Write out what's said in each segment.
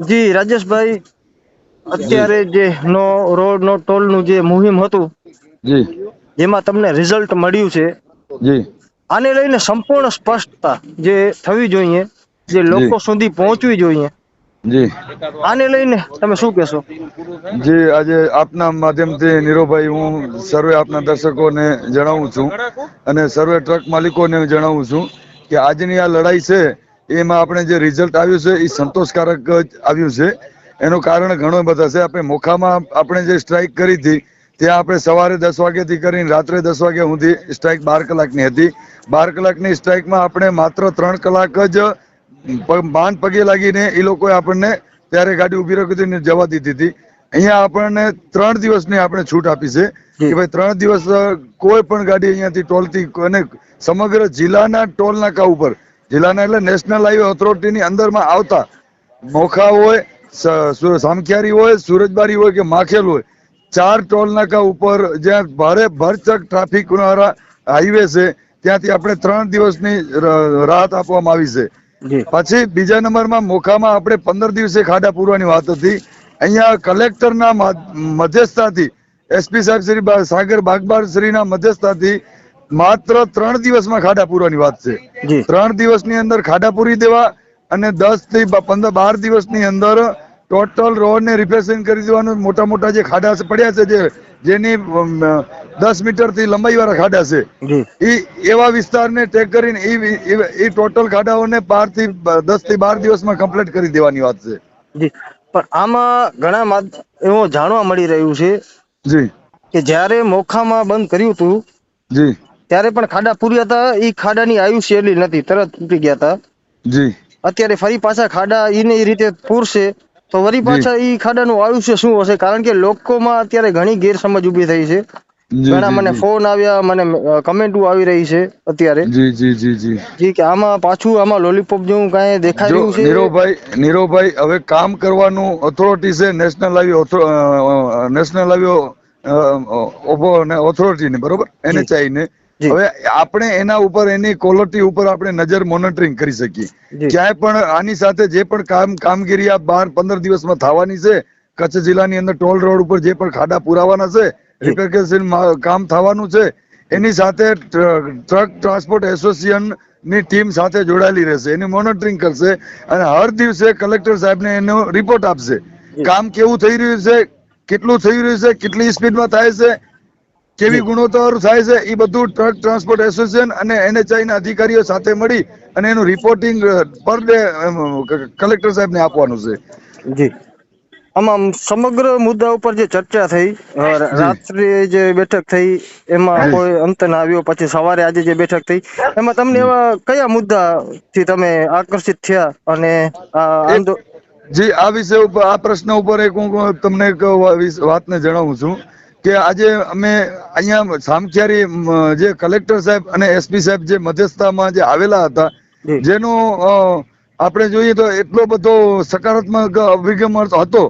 જી રાજેશભાઈ અત્યારે જે નો રોડ નો ટોલનું જે મુહિમ હતું જી. જેમાં તમને રિઝલ્ટ મળ્યું છે. જી. આને લઈને સંપૂર્ણ સ્પષ્ટતા જે થવી જોઈએ જે. લોકો સુધી પહોંચવી જોઈએ. જી. આને લઈને તમે શું કહેશો? જી આજે આપના માધ્યમથી નીરોભાઈ હું સર્વે આપના દર્શકોને જણાવું છું અને સર્વે ટ્રક માલિકોને જણાવું છું કે આજની આ લડાઈ છે એમાં આપણે જે રિઝલ્ટ આવ્યું છે એ સંતોષકારક આવ્યું છે. એનું કારણ ઘણો બધા છે. આપણે મોખામાં આપણે જે સ્ટ્રાઇક કરી હતી, ત્યાં આપણે સવારે દસ વાગ્યાથી કરીને રાત્રે દસ વાગ્યા સુધી સ્ટ્રાઇક બાર કલાકની હતી. બાર કલાકની સ્ટ્રાઇકમાં આપણે માત્ર ત્રણ કલાક જ માંડ પગે લાગીને એ લોકોએ આપણને ત્યારે ગાડી ઊભી રાખી જવા દીધી હતી. અહીંયા આપણને ત્રણ દિવસની આપણે છૂટ આપી છે કે ભાઈ ત્રણ દિવસ કોઈ પણ ગાડી અહીંયાથી ટોલથી અને સમગ્ર જિલ્લાના ટોલ નાકા ઉપર જિલ્લાના એટલે નેશનલ હાઈવે ઓથોરિટીની અંદરમાં આવતા મોખા હોય સામખિયારી હોય સુરજબારી હોય કે માખેલ હોય ચાર ટોલ નાકા ઉપર જ્યાં ભારે ભરચક ટ્રાફિક વાળા હાઈવે છે ત્યાંથી આપણે ત્રણ દિવસની રાહત આપવામાં આવી છે. પછી બીજા નંબરમાં મોખામાં આપણે પંદર દિવસે ખાડા પૂરવાની વાત હતી. અહીંયા કલેક્ટરના મધ્યસ્થાથી એસપી સાહેબ શ્રી સાગર બાગબાર શ્રીના મધ્યસ્થતાથી માત્ર ત્રણ દિવસમાં ખાડા પૂરવાની વાત છે. ત્રણ દિવસની અંદર ખાડા પૂરી દેવા અને દસથી પંદર બાર દિવસની અંદર ટોટલ રોડ ને રિપેરિંગ કરી દેવાનું. મોટા મોટા જે ખાડા છે પડ્યા છે જે જેની દસ મીટરથી લંબાઈ વાળા ખાડા છે. એ ઈ એવા વિસ્તારને ટેક કરીને ઈ ટોટલ ખાડાઓને બારથી દસથી બાર દિવસમાં કમ્પ્લીટ કરી દેવાની વાત છે. જી. પણ આમાં ઘણા એવું જાણવા મળી રહ્યું છે જી. કે જ્યારે મોખામાં બંધ કર્યું હતું જી. ત્યારે પણ ખાડા પૂર્યા હતા. એ ખાડાની આયુષ્ય એટલી નથી. તરત તૂટી ગયા હતા. જી. અત્યારે ફરી પાછા ખાડા એને રીતે પૂરશે. તો વળી પાછા એ ખાડાનું આયુષ્ય શું હશે? કારણ કે લોકોમાં અત્યારે ઘણી ગેરસમજ ઊભી થઈ છે. ઘણા મને ફોન આવ્યા મને કમેન્ટો આવી રહી છે અત્યારે. જી જી જી જી. જી કે આમાં પાછું આમાં લોલીપોપ જેવું કાંઈ દેખાઈ રહ્યું છે? નીરોભાઈ નીરોભાઈ હવે કામ કરવાનું ઓથોરિટી છે નેશનલ આવી નેશનલ આવી ઓથોરિટી ને બરોબર? એનએચઆઈ ને. જી. હવે આપણે એના ઉપર એની ક્વોલિટી ઉપર આપણે નજર મોનિટરિંગ કરી શકીએ. ક્યાંય પણ આની સાથે જે પણ કામ કામગીરી આ બાર પંદર દિવસમાં થવાની છે કચ્છ જિલ્લાની અંદર ટોલ રોડ ઉપર જે પણ ખાડા પુરાવાના છે રિપેરકેશન કામ થવાનું છે એની સાથે ટ્રક ટ્રાન્સપોર્ટ એસોસિએશનની ટીમ સાથે જોડાયેલી રહેશે. એની મોનિટરિંગ કરશે અને હર દિવસે કલેક્ટર સાહેબને એનો રિપોર્ટ આપશે. કામ કેવું થઈ રહ્યું છે કેટલું થઈ રહ્યું છે કેટલી સ્પીડમાં થાય છે કેવી ગુણોત્તર થાય છે એ બધું ટ્રક ટ્રાન્સપોર્ટ એસોસિએશન અને એનએચઆઈ ના અધિકારીઓ સાથે મળી અને એનું રિપોર્ટિંગ પર ડે કલેક્ટર સાહેબને આપવાનું છે. જી. આમાં સમગ્ર મુદ્દા ઉપર જે ચર્ચા થઈ રાત્રે જે બેઠક થઈ એમાં કોઈ અંત ના આવ્યો પછી સવારે આજે જે બેઠક થઈ એમાં તમને એવા કયા મુદ્દા થી તમે આકર્ષિત થયા અને આ જી આ વિષય ઉપર આ પ્રશ્ન ઉપર એક હું તમને એક વા- વિસ- વાતને જણાવું છું. કે આજે અમે અહીંયા સામખિયારી જે કલેક્ટર સાહેબ અને એસપી સાહેબ જે મધ્યસ્થતામાં જે આવેલા હતા જેનો આપણે જોઈએ તો એટલો બધો સકારાત્મક અભિગમ હતો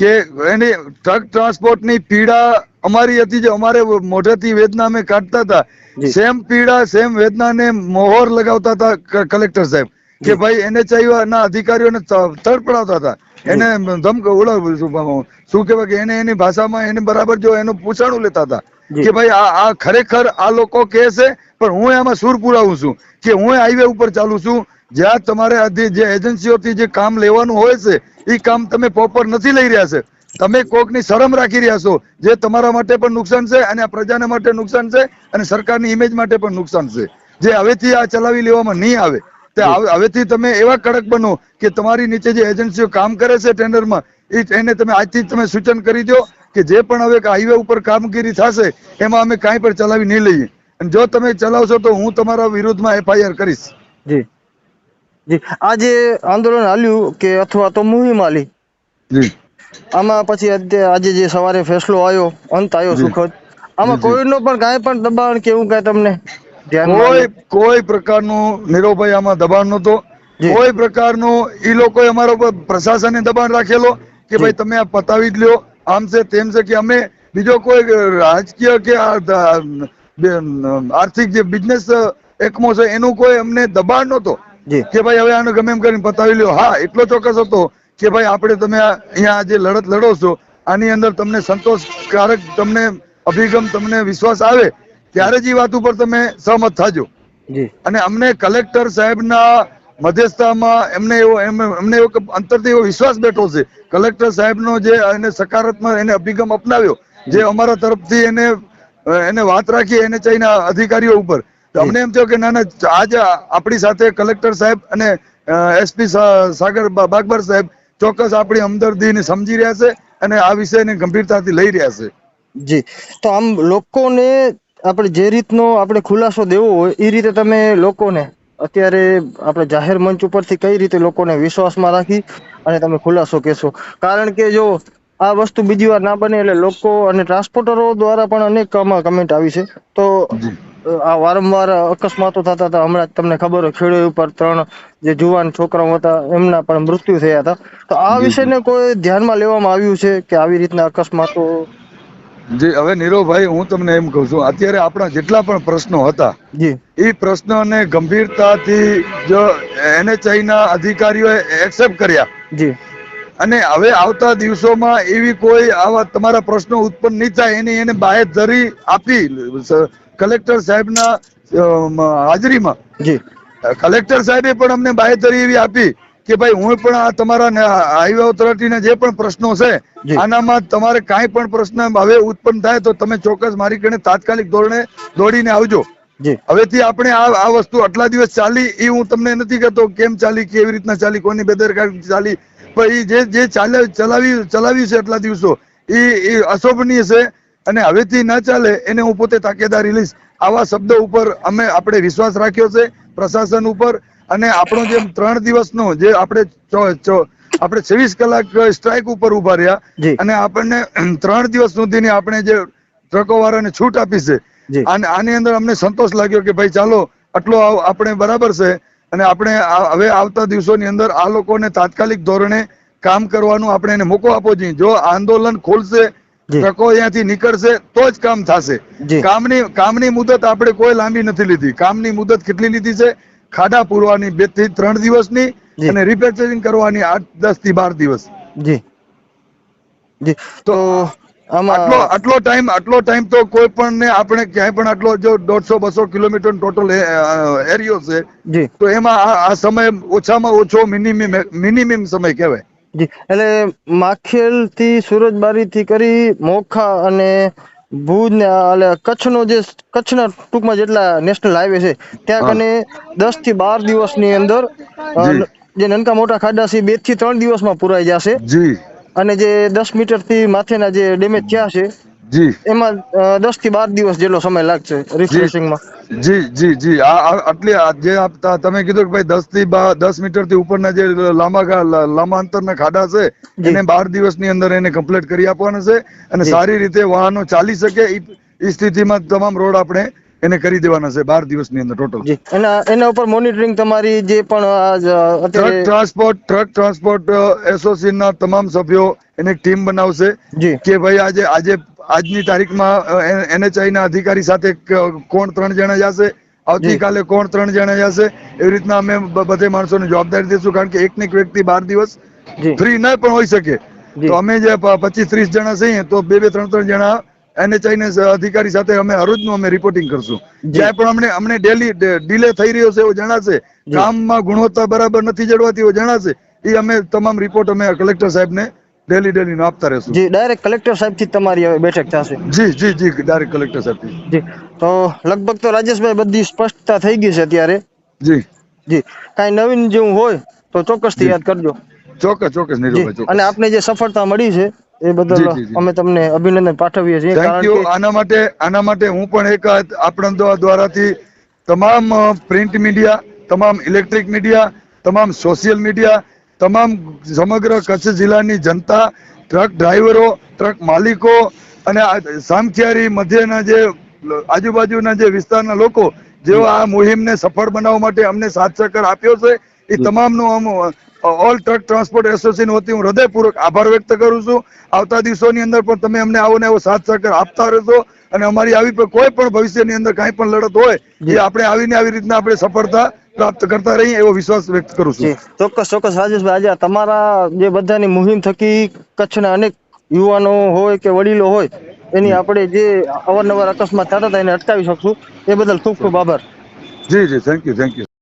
કે એની ટ્રક ટ્રાન્સપોર્ટની પીડા અમારી હતી જે અમારે મોઢેથી વેદના અમે કાઢતા હતા. સેમ પીડા સેમ વેદનાને મોહર લગાવતા હતા કલેક્ટર સાહેબ. કે ભાઈ એનએચઆઈ ના અધિકારીઓને તડપડાવતા હતા. એને ધમક ઓલા શું કહેવાય કે એને એની ભાષામાં એને બરાબર જો એનું પૂછાણું લેતા હતા. કે ભાઈ આ આ ખરેખર આ લોકો કહે છે પણ હું એમાં સુર પુરાવું છું. કે હું હાઈવે ઉપર ચાલુ છું જ્યાં તમારે જે એજન્સીઓથી જે કામ લેવાનું હોય છે એ કામ તમે પ્રોપર નથી લઈ રહ્યા છે. તમે કોકની શરમ રાખી રહ્યા છો જે તમારા માટે પણ નુકસાન છે અને આ પ્રજાને માટે નુકસાન છે અને સરકારની ઇમેજ માટે પણ નુકસાન છે. જે હવેથી આ ચલાવી લેવામાં નહીં આવે. હવેથી તમે એવા કડક બનો કે તમારી નીચે જે એજન્સીઓ કામ કરે છે ટેન્ડરમાં એ એને તમે આજથી તમે સૂચન કરી દો કે જે પણ હવે હાઈવે ઉપર કામગીરી થશે એમાં અમે કાંઈ પણ ચલાવી નહીં લઈએ. અને જો તમે ચલાવશો તો હું તમારા વિરુદ્ધમાં એફઆઈઆર કરીશ. જી. જી. આ જે આંદોલન હાલ્યું કે અથવા તો મુહિમ હાલી જી. આમાં પછી આજે જે સવારે ફેસલો આવ્યો અંત આવ્યો સુખદ. આમાં. કોઈનો પણ કાંઈ પણ દબાણ કે એવું કાંઈ તમને કોઈ કોઈ પ્રકારનું નીરવભાઈ આમાં દબાણ નહોતો. કોઈ પ્રકારનું એ લોકોએ અમારા ઉપર પ્રશાસને દબાણ રાખેલો કે ભાઈ તમે આ પતાવી જ લ્યો. આમ છે તેમ છે કે અમે બીજો કોઈ રાજકીય કે આર્થિક જે બિઝનેસ એકમો છે એનું કોઈ અમને દબાણ નહોતો કે ભાઈ હવે આને ગમે એમ કરીને પતાવી લ્યો. હા એટલો ચોક્કસ હતો કે ભાઈ આપણે તમે આ- અહીંયા જે લડત લડો છો આની અંદર તમને સંતોષકારક તમને અભિગમ તમને વિશ્વાસ આવે ત્યારે જ એ વાત ઉપર તમે સહમત થાજો. અને અમને કલેક્ટર સાહેબના મધ્યસ્થામાં એમને એવો એમને એવો અંતરથી એવો વિશ્વાસ બેઠો છે. કલેક્ટર સાહેબનો જે એને સકારાત્મક એને અભિગમ અપનાવ્યો જે અમારા તરફથી એને એને વાત રાખી એને ચાઈના અધિકારીઓ ઉપર. અમને એમ થયું કે ના ના આજે આપણી સાથે કલેક્ટર સાહેબ અને એસપી સાગર બાગબર સાહેબ ચોક્કસ આપણી હમદર્દીને સમજી રહ્યા છે અને આ વિષયને ગંભીરતાથી લઈ રહ્યા છે. જી. તો આમ લોકોને આપણે જે રીતનો આપણે ખુલાસો દેવો હોય એ રીતે તમે લોકોને અત્યારે આપણે જાહેર મંચ ઉપરથી કઈ રીતે લોકોને વિશ્વાસમાં રાખી અને તમે ખુલાસો કહેશો કારણ કે જો આ વસ્તુ બીજી વાર ના બને એટલે લોકો અને ટ્રાન્સપોર્ટરો દ્વારા પણ અનેક કમેન્ટ આવી છે. તો આ વારંવાર અકસ્માતો થતા હતા. હમણાં જ તમને ખબર હોય ખેડૂત ઉપર ત્રણ જે જુવાન છોકરાઓ હતા એમના પણ મૃત્યુ થયા હતા. તો આ વિષયને કોઈ ધ્યાનમાં લેવામાં આવ્યું છે કે આવી રીતના અકસ્માતો જી હવે નીરવભાઈ હું તમને એમ કહું છું અત્યારે આપણા જેટલા પણ પ્રશ્નો હતા એ પ્રશ્નને ગંભીરતાથી જો એનએચઆઈના અધિકારીઓએ એક્સેપ્ટ કર્યા. જી. અને હવે આવતા દિવસોમાં એવી કોઈ આવા તમારા પ્રશ્નો ઉત્પન્ન નહીં થાય એની એને બાહેધરી આપી કલેક્ટર સાહેબના હાજરીમાં. જી. કલેક્ટર સાહેબે પણ અમને બાહેધરી એવી આપી. કે ભાઈ હું પણ આ તમારા હાઈવે ઓથોરિટીના જે પણ પ્રશ્નો છે આનામાં તમારે કાંઈ પણ પ્રશ્ન હવે ઉત્પન્ન થાય તો તમે ચોક્કસ મારી કને તાત્કાલિક ધોરણે દોડીને આવજો. હવેથી આપણે આ આ વસ્તુ આટલા દિવસ ચાલી એ હું તમને નથી કહેતો કેમ ચાલી કેવી રીતના ચાલી કોની બેદરકારી ચાલી. પણ એ જે જે ચાલે ચલાવી ચલાવી છે આટલા દિવસો એ એ અશોભનીય છે અને હવેથી ન ચાલે એને હું પોતે તાકેદારી લઈશ. આવા શબ્દો ઉપર અમે આપણે વિશ્વાસ રાખ્યો છે પ્રશાસન ઉપર અને આપણો જે ત્રણ દિવસનો જે આપણે આપણે છવ્વીસ કલાક સ્ટ્રાઇક ઉપર ઊભા રહ્યા. અને આપણને ત્રણ દિવસ સુધીની આપણે જે ટ્રકો વાળાને છૂટ આપી છે. આની અંદર અમને સંતોષ લાગ્યો કે ભાઈ ચાલો આટલો આપણે બરાબર છે. અને આપણે હવે આવતા દિવસોની અંદર આ લોકોને તાત્કાલિક ધોરણે કામ કરવાનું આપણે એને મોકો આપવો જોઈએ. જો આંદોલન ખોલશે. ટ્રકો અહીંયાથી નીકળશે તો જ કામ થશે. કામની કામની મુદત આપણે કોઈ લાંબી નથી લીધી. કામની મુદત કેટલી લીધી છે? ખાડા પૂરવાની બેથી ત્રણ દિવસની અને રિપેરિંગ કરવાની આઠ દસથી બાર દિવસ. જી. જી. તો આટલો આટલો ટાઈમ આટલો ટાઈમ તો કોઈ પણ ને આપણે ક્યાંય પણ આટલો જો દોઢસો બસો કિલોમીટર ટોટલ એરિયો છે તો એમાં આ આ સમય ઓછામાં ઓછો મિનિમમ મિનિમમ સમય કહેવાય. જી. એટલે માખેલથી સુરજબારી થી કરી મોખા અને ભુજ ને એટલે કચ્છનો જે કચ્છના ટૂંકમાં જેટલા નેશનલ હાઈવે છે ત્યાં કને દસથી બાર દિવસની અંદર જે. નનકા મોટા ખાડા છે બેથી ત્રણ દિવસમાં પુરાઈ જશે. અને જે દસ મીટરથી માથેના જે ડેમેજ થયા છે જી. એમાં દસથી બાર દિવસ જેટલો સમય લાગશે રિફ્રેશિંગમાં જી જી જી. આ આટલી જે તમે કીધું કે ભાઈ દસથી દસ મીટરથી ઉપરના જે લાંબા લાંબા અંતરના ખાડા છે એને બાર દિવસની અંદર એને કમ્પ્લીટ કરી આપવાના છે અને સારી રીતે વાહનો ચાલી શકે ઈ સ્થિતિમાં તમામ રોડ આપણે એને કરી દેવાના છે બાર દિવસની અંદર ટોટલ જી. એના એના ઉપર મોનિટરિંગ તમારી જે પણ truck transport truck transport association ના તમામ સભ્યો એને ટીમ બનાવશે કે ભાઈ આજે આજે આજની તારીખમાં એનએચઆઈના અધિકારી સાથે કોણ ત્રણ જણા જશે? આવતીકાલે કોણ ત્રણ જણા જશે? એવી રીતના અમે બધે માણસોને જવાબદારી દઈશું કારણ કે એક એક વ્યક્તિ બાર દિવસ ફ્રી ન પણ હોઈ શકે. તો અમે જે પચીસ ત્રીસ જણા છીએ તો બે બે ત્રણ ત્રણ જણા એનએચઆઈ ને અધિકારી સાથે અમે હરોજનું અમે રિપોર્ટિંગ કરશું. જ્યાં પણ અમને અમને ડેલી ડિલે થઈ રહ્યો છે એવું જણાશે. કામમાં ગુણવત્તા બરાબર નથી જળવાતી એવો જણાશે એ અમે તમામ રિપોર્ટ અમે કલેક્ટર સાહેબને ડેલી ડેલી નો આપતા રહેશું. જી ડાયરેક્ટ કલેક્ટર સાહેબથી તમારી હવે બેઠક થશે. જી જી જી ડાયરેક્ટ કલેક્ટર સાહેબ જી તો લગભગ તો રાજેશભાઈ બધી સ્પષ્ટતા થઈ ગઈ છે અત્યારે. જી. જી કાંઈ નવીન જેવું હોય તો ચોક્કસથી થી યાદ કરજો. ચોક્કસ ચોક્કસ નીરુભાઈ ચોક્કસ. અને આપને જે સફળતા મળી છે એ બદલ. અમે તમને અભિનંદન પાઠવીએ છીએ થેન્ક કારણ યુ કે આના માટે આના માટે હું પણ એક આપણા દ્વારા દ્વારાથી તમામ પ્રિન્ટ મીડિયા તમામ ઇલેક્ટ્રિક મીડિયા તમામ સોશિયલ મીડિયા તમામ સમગ્ર કચ્છ જિલ્લાની જનતા ટ્રક ડ્રાઈવરો ટ્રક માલિકો અને સામખિયારી મધ્યના જે આજુબાજુના જે વિસ્તારના લોકો જેઓ આ મુહિમને સફળ બનાવવા માટે અમને સાથ સહકાર આપ્યો છે એ તમામનો um all truck transport association વતી હું હૃદયપૂર્વક આભાર વ્યક્ત કરું છું. આવતા દિવસોની અંદર પણ તમે અમને આવો ને આવો સાથ સહકાર આપતા રહેશો અને અમારી આવી કોઈ પણ ભવિષ્યની અંદર કાંઈ પણ લડત હોય. એ આપણે આવીને આવી રીતના આપણે સફળતા પ્રાપ્ત કરતા રહીએ એવો વિશ્વાસ વ્યક્ત કરું છું. ચોક્કસ ચોક્કસ રાજેશભાઈ આજે તમારા જે બધાની મુહિમ થકી કચ્છના અનેક યુવાનો હોય કે વડીલો હોય એની આપણે જે અવારનવાર અકસ્માત થતા હતા એને અટકાવી શકશું. એ બદલ ખૂબ ખૂબ આભાર. જી જી. Thank you thank you